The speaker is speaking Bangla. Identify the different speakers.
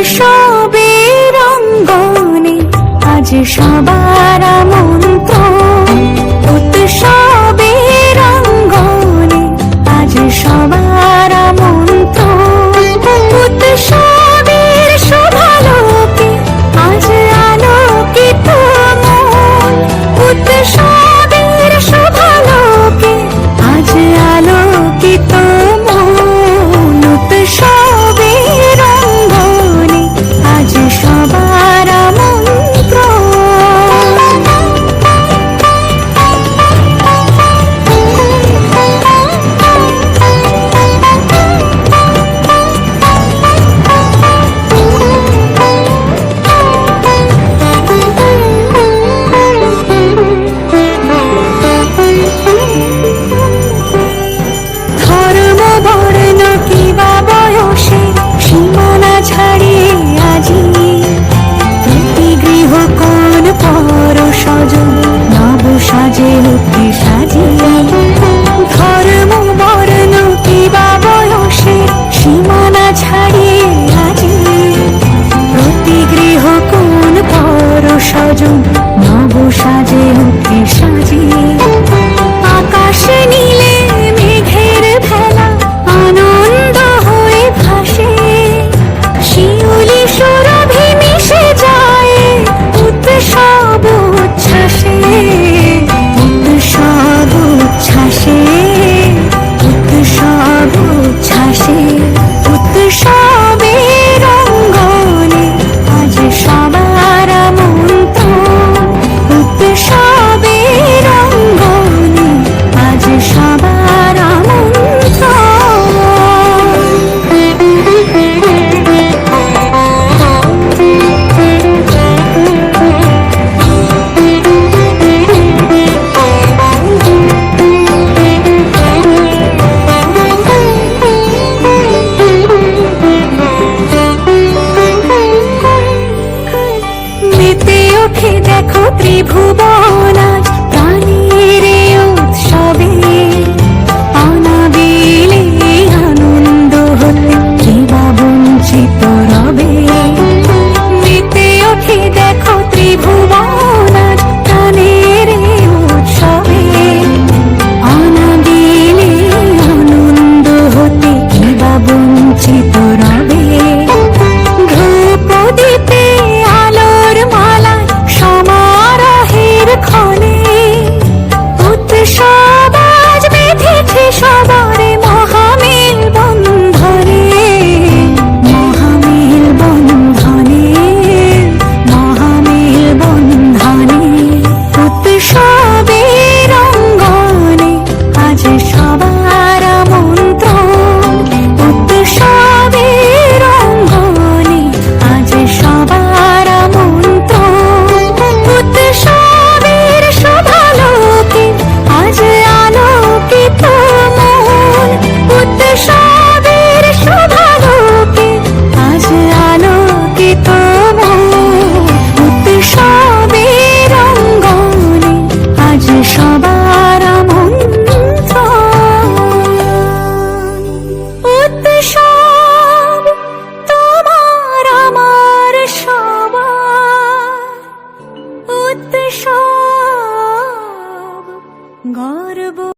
Speaker 1: উৎসবের অঙ্গনে আজ সবার মন্ত্র উৎসবের অঙ্গনে আজ সবার গর্ব